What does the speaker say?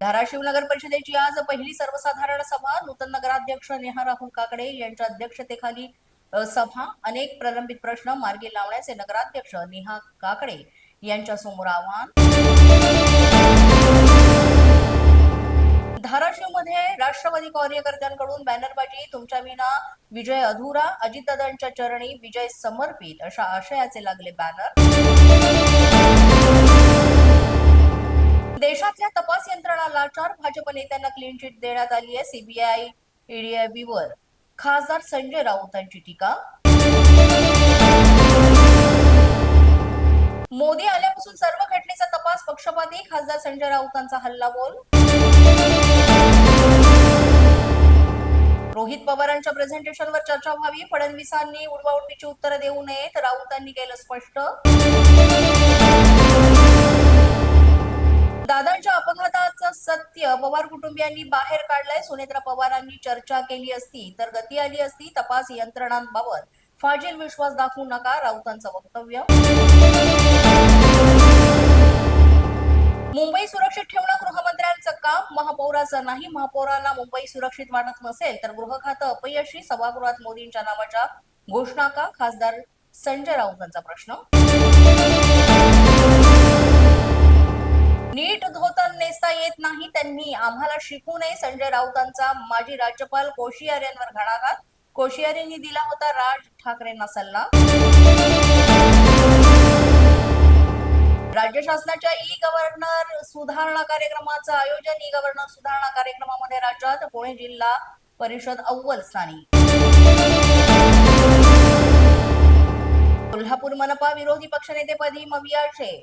धाराशिव नगर परिषदेची आज पहिली सर्वसाधारण सभा. नूतन नगराध्यक्ष नेहा राहुल काकडे यांच्या अध्यक्षतेखाली सभा. अनेक प्रलंबित प्रश्न मार्गी लावण्याचे नगराध्यक्ष नेहा काकडे यांच्या समोर आव्हान. धाराशिवमध्ये राष्ट्रवादी कार्यकर्त्यांकडून बॅनरबाजी तुमच्या विना विजय अधुरा अजितदादांच्या चरणी विजय समर्पित अशा आशयाचे लागले बॅनर. यंत्रणा लाचार भाजप नेत्यांना क्लीन चिट देण्यात आली आहे सीबीआय ईडीआयबीवर खासदार संजय राऊतांची टीका. मोदी आल्यापासून सर्व घटनेचा तपास पक्षपाती खासदार संजय राऊतांचा हल्ला बोल रोहित पवारांच्या प्रेझेंटेशनवर चर्चा व्हावी फडणवीसांनी उडवाउडवीची उत्तरं देऊ नयेत राऊतांनी केलं स्पष्ट. कुटुंबियांनी बाहेर काढलाय. सुनेत्रा पवारांनी चर्चा केली असती तर गती आली असती. तपास यंत्रणांबाबत फाजील विश्वास दाखवू नका राऊतांचं वक्तव्य. मुंबई सुरक्षित ठेवणं गृहमंत्र्यांचं काम. महापौराचं नाही. महापौरांना मुंबई सुरक्षित वाटत नसेल तर गृह खातं अपयशी. सभागृहात मोदींच्या नावाच्या घोषणा का? खासदार संजय राऊतांचा प्रश्न. येत नाही त्यांनी आम्हाला शिकू नये. संजय राऊतांचा माजी राज्यपाल कोशियार यांवर घणाघात. कोशियार यांनी दिला होता राज ठाकरेंना सल्ला. राज्य शासनाच्या ई गव्हर्नर सुधारणा कार्यक्रमाचं आयोजन ई गव्हर्नर सुधारणा कार्यक्रमामध्ये राज्यात पुणे जिल्हा परिषद अव्वल स्थानी. कोल्हापूर मनपा विरोधी पक्षनेतेपदी मवियाचे.